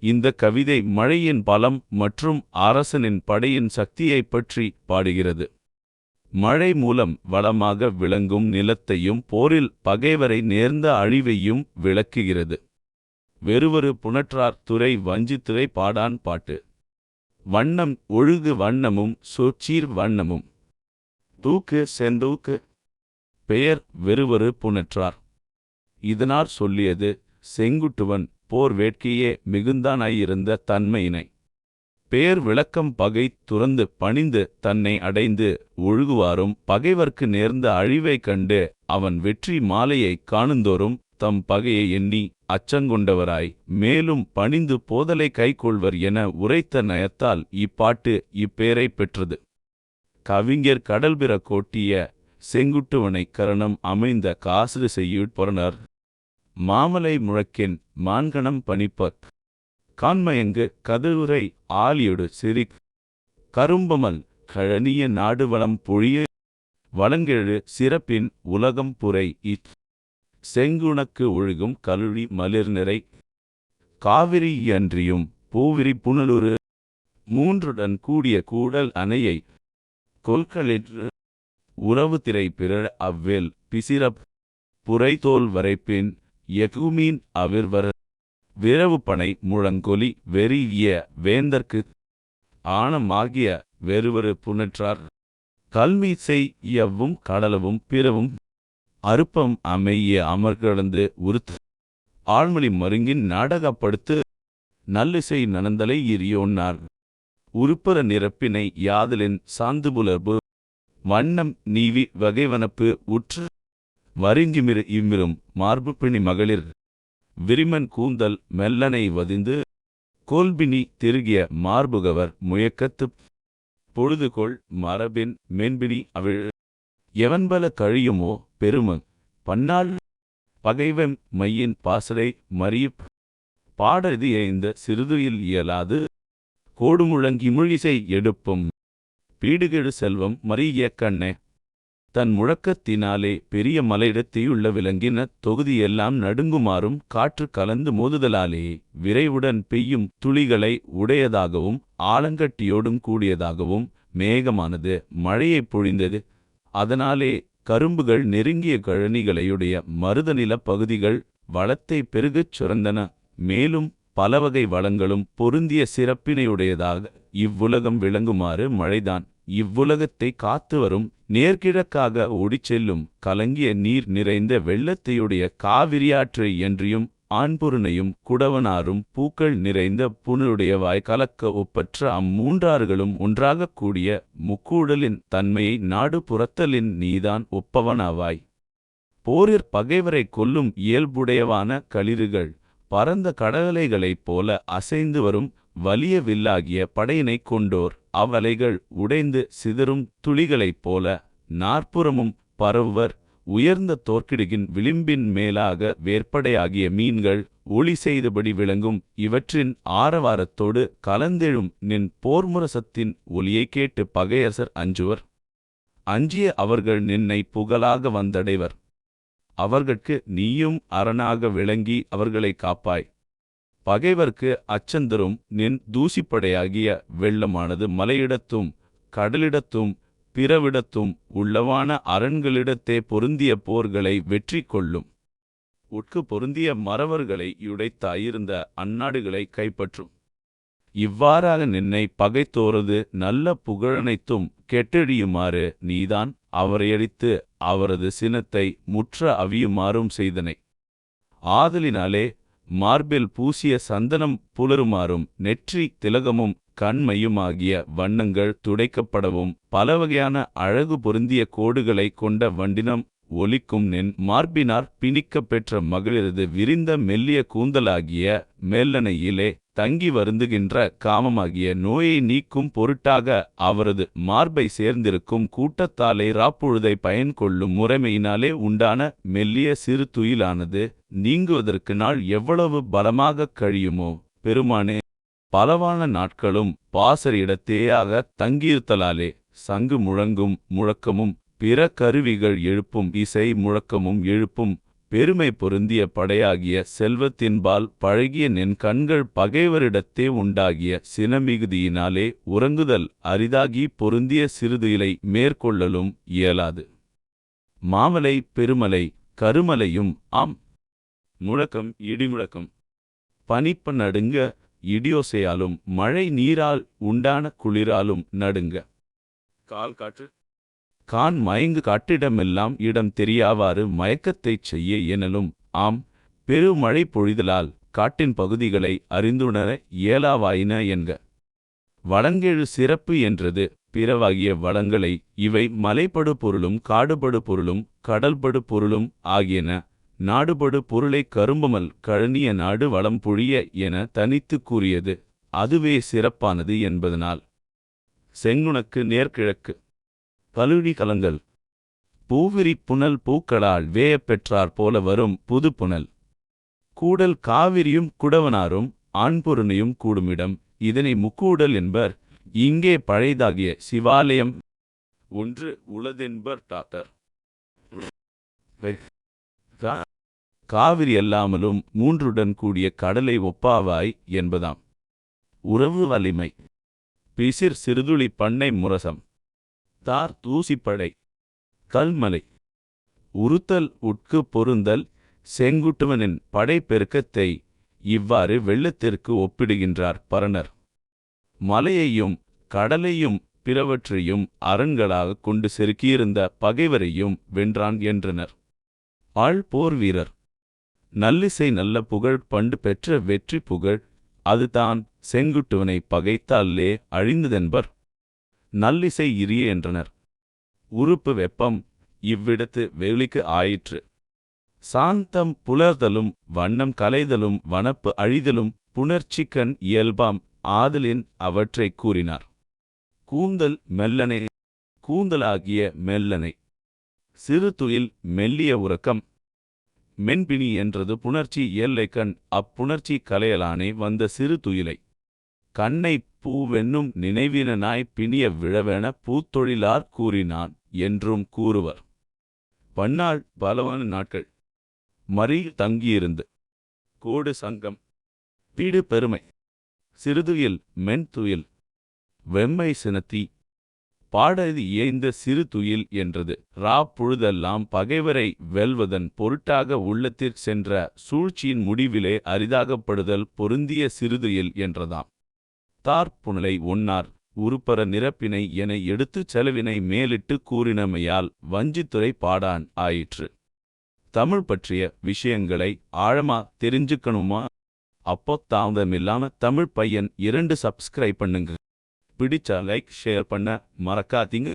இந்த கவிதை மழையின் பலம் மற்றும் அரசனின் படையின் சக்தியைப் பற்றி பாடுகிறது. மழை மூலம் வளமாக விளங்கும் நிலத்தையும் போரில் பகைவரை நேர்ந்த அழிவையும் விளக்குகிறது. வெறுவரு புனற்றார் துறை வஞ்சித்துறை பாடான் பாட்டு. வண்ணம் ஒழுகு வண்ணமும் சொச்சீர் வண்ணமும். தூக்கு செந்தூக்கு. பெயர் வெறுவரு புணற்றார். இதனார் சொல்லியது செங்குட்டுவன் போர் வேட்கையே மிகுந்தானாயிருந்த தன்மையினை. பேர் விளக்கம் பகை துறந்து பணிந்து தன்னை அடைந்து ஒழுகுவாரும் பகைவர்க்கு நேர்ந்த அழிவைக் கண்டு அவன் வெற்றி மாலையைக் காணுந்தோறும் தம் பகையை எண்ணி அச்சங்கொண்டவராய் மேலும் பணிந்து போதலை கைக்கொள்வர் என உரைத்த நயத்தால் இப்பாட்டு இப்பேரைப் பெற்றது. கவிஞர் கடல்பிற கோட்டிய செங்குட்டுவனை கரணம் அமைந்த காசு செய்யுட்பொறனர் மாமலை முழக்கின் மான்கணம் பணிப்பக் கான்மயங்கு கதிருரை ஆலியொடு சிரிக். கரும்பமல் கழனிய நாடுவளம் பொழிய. வளங்கெழு சிறப்பின் உலகம் புரை இச். செங்குணக்கு ஒழுகும் கலுழி மலிர்நிறை காவிரி அன்றியும் பூவிரி புனலுரு. மூன்றுடன் கூடிய கூடல் அணையை. கொல்களிற்று உறவு திரை பிறழ அவ்வேல் பிசிரப் புரைதோல் வரைப்பின் எகுமீன் அவிர்வர விரவு பனை முழங்கொலி வெறிய வேந்தர்க்கு ஆணமாகிய வெறுவரு புனற்றார் கல்மீசை எவ்வும் கடலவும் பிறவும் அருப்பம் அமைய அமர்கடந்து உருத்து ஆழ்மொழி மருங்கின் நாடகப்படுத்து நல்லிசை நனந்தலை எரியோன்னார் உருப்பர நிரப்பினை யாதலின் சாந்துபுலர்பு வண்ணம் நீவி வகைவனப்பு உற்று வரிஞ்சிமிரு இம்மிரும் மார்பு பிணி மகளிர். விரிமன் கூந்தல் மெல்லனை வதிந்து கோல்பினி திருகிய மார்புகவர் முயக்கத்துப் பொழுதுகொள் மரபின் மென்பினி அவிழ். எவன்பல கழியுமோ பெரும பன்னாள் பகைவன் மையின் பாசலை மறியப் பாடதி இந்த சிறுதுயில் இயலாது கோடுமுழங்கி முழிசை எடுப்பும். பீடுகெடு செல்வம் மறிய கண்ணே தன் முழக்கத்தினாலே பெரிய மலையிடத்தையுள்ள விலங்கின தொகுதியெல்லாம் நடுங்குமாறும் காற்று கலந்து மோதுதலாலே விரைவுடன் பெய்யும் துளிகளை உடையதாகவும் ஆலங்கட்டியோடும் கூடியதாகவும் மேகமானது மழையைப் பொழிந்தது. அதனாலே கரும்புகள் நெருங்கிய கழனிகளையுடைய மருதநிலப் பகுதிகள் வளத்தை பெருகச் சுரந்தன. மேலும் பலவகை வளங்களும் பொருந்திய சிறப்பினையுடையதாக இவ்வுலகம் விளங்குமாறு மழைதான். இவ்வுலகத்தை காத்து வரும் நேர்கிழக்காக ஓடிச்செல்லும் கலங்கிய நீர் நிறைந்த வெள்ளத்தையுடைய காவிரியாற்றை என்றியும் ஆண்பொருணையும் குடவனாரும் பூக்கள் நிறைந்த புனருடையவாய் கலக்க ஒப்பற்ற அம்மூன்றாறுகளும் ஒன்றாகக் கூடிய முக்கூடலின் தன்மையை நாடு புறத்தலின் நீதான் ஒப்பவனாவாய். போரிற் பகைவரை கொல்லும் இயல்புடையவான களிறுகள் பரந்த கடலைகளைப் போல அசைந்து வரும் வலிய வில்லாகிய படையினைக் கொண்டோர். அவ்வலைகள் உடைந்து சிதறும் துளிகளைப் போல நாற்புறமும் பரவுவர். உயர்ந்த தோற்கிடுகின் விளிம்பின் மேலாக வேற்படையாகிய மீன்கள் ஒளி செய்தபடி விளங்கும். இவற்றின் ஆரவாரத்தோடு கலந்தெழும் நின் போர்முரசத்தின் ஒலியை கேட்டு பகையரசர் அஞ்சுவர். அஞ்சிய அவர்கள் நின்னை புகழாக வந்தடைவர். அவர்கட்கு நீயும் அரணாக விளங்கி அவர்களை காப்பாய். பகைவர்க்கு அச்சந்தரும் நின் தூசிப்படையாகிய வெள்ளமானது மலையிடத்தும் கடலிடத்தும் பிறவிடத்தும் உள்ளவான அரண்களிடத்தே பொருந்திய போர்களை வெற்றி கொள்ளும் உட்கு பொருந்திய மறவர்களை யுடைத்தாயிருந்த அந்நாடுகளை கைப்பற்றும். இவ்வாறாக நின்னை பகைத்தோரது நல்ல புகழனைத்தும் கெட்டெழியுமாறு நீதான் அவரையடித்து அவரது சினத்தை முற்ற அவியுமாறும் செய்தனை. ஆதலினாலே மார்பில் பூசிய சந்தனம் புலருமாறும் நெற்றி திலகமும் கண்மையுமாகிய வண்ணங்கள் துடைக்கப்படவும் பலவகையான அழகு பொருந்திய கோடுகளைக் கொண்ட வண்டினம் ஒலிக்கும் நின் மார்பினார் பிணிக்கப் பெற்ற மகளிரது விரிந்த மெல்லிய கூந்தலாகிய மெல்லனையிலே தங்கி வருந்துகின்ற காமமாகிய நோயை நீக்கும் பொருட்டாக அவரது மார்பை சேர்ந்திருக்கும் கூட்டத்தாலே ராப்பொழுதை பயன் கொள்ளும் முறைமையினாலே உண்டான மெல்லிய சிறு துயிலானது நீங்குவதற்கு நாள் எவ்வளவு பலமாகக் கழியுமோ பெருமானே பலவான நாட்களும் பாசரிடத்தேயாக தங்கியிருத்தலாலே சங்கு முழங்கும் முழக்கமும் பிற கருவிகள் எழுப்பும் இசை முழக்கமும் எழுப்பும் பெருமை பொருந்திய படையாகிய செல்வத்தின்பால் பழகிய நின் கண்கள் பகைவரிடத்தே உண்டாகிய சினமிகுதியினாலே உறங்குதல் அரிதாகி பொருந்திய சிறுதுயிலை மேற்கொள்ளலும் இயலாது. மாமலை பெருமலை கருமலையும் ஆம். முழக்கம் இடிமுழக்கம். பனிப்ப நடுங்க இடியோசையாலும் மழை நீரால் உண்டான குளிராலும் நடுங்க. கால் காற்று கான் மயங்கு காட்டிடமெல்லாம் இடம் தெரியாவாறு மயக்கத்தைச் செய்ய எனலும் ஆம் பெருமழை பொழிதலால் காட்டின் பகுதிகளை அறிந்துணர இயலாவாயின என்க. வளங்கெழு சிறப்பு என்றது. பிறவாகிய வளங்களை இவை மலைப்படு பொருளும் காடுபடு பொருளும் கடல்படு பொருளும் ஆகியன. நாடுபடு பொருளை கரும்பமல் கழனிய நாடு வளம் பொழிய என தனித்துக் கூறியது. அதுவே சிறப்பானது என்பதனால். செங்குணக்கு நேர்கிழக்கு. கலுழி கலங்கள் பூவிரி புனல் பூக்களால் வேயப் பெற்றார் போல வரும் புது புனல். கூடல் காவிரியும் குடவனாரும் ஆண்பொருணையும் கூடுமிடம். இதனை முக்கூடல் என்பர். இங்கே பழைதாகிய சிவாலயம் ஒன்று உளதென்பர் டாக்டர். காவிரி அல்லாமலும் மூன்றுடன் கூடிய கடலை ஒப்பாவாய் என்பதாம். உறவு வலிமை. பிசிர் சிறுதுளி பண்ணை முரசம். தார் தூசிப்படை. கல்மலை. உறுத்தல் உட்கு பொருந்தல் செங்குட்டுவனின் படைப்பெருக்கத்தை இவ்வாறு வெள்ளத்திற்கு ஒப்பிடுகின்றார் பரணர். மலையையும் கடலையும் பிறவற்றையும் அரண்களாகக் கொண்டு செருக்கியிருந்த பகைவரையும் வென்றான் என்றனர். ஆள் போர் வீரர். நல்லிசை நல்ல புகழ் பண்டு பெற்ற வெற்றி புகழ் அதுதான் செங்குட்டுவனை பகைத்தாலே அழிந்ததென்பர். நல்லிசை இரிய என்றனர். உறுப்பு வெப்பம் இவ்விடத்து வெகுளிக்கு ஆயிற்று. சாந்தம் புலர்தலும் வண்ணம் கலைதலும் வனப்பு அழிதலும் புணர்ச்சிக்கண் இயல்பாம் ஆதலின் அவற்றைக் கூறினார். கூந்தல் மெல்லனை கூந்தலாகிய மெல்லனை. சிறு துயில் மெல்லிய உறக்கம். மென்பிணி என்றது புணர்ச்சி எல்லைக்கண் அப்புணர்ச்சி கலையலானே வந்த சிறு துயிலை. கண்ணை பூவென்னும் நினைவினனாய் பிணிய விழவென பூத்தொழிலார் கூறினான் என்றும் கூறுவர். பன்னாள் பலவான நாட்கள். மறியில் தங்கியிருந்து. கோடு சங்கம். பீடு பெருமை. சிறுதுயில் மென்துயில் வெம்மை சினத்தி. பாடது இயைந்த சிறு துயில் என்றது. ரா பொழுதெல்லாம் பகைவரை வெல்வதன் பொருட்டாக உள்ளத்திற் சென்ற சூழ்ச்சியின் முடிவிலே அரிதாகப்படுதல் பொருந்திய சிறுதுயில் என்றதாம். தார் புனலை ஒன்னார் உருப்பர நிரப்பினை என எடுத்துச் செலவினை மேலிட்டு கூறினமையால் வஞ்சித்துறை பாடான் ஆயிற்று. தமிழ் பற்றிய விஷயங்களை ஆழமா தெரிஞ்சுக்கணுமா? அப்போ தாமதமில்லாம தமிழ் பையன் இரண்டு சப்ஸ்கிரைப் பண்ணுங்க. பிடிச்சா லைக் ஷேர் பண்ண மறக்காதீங்க.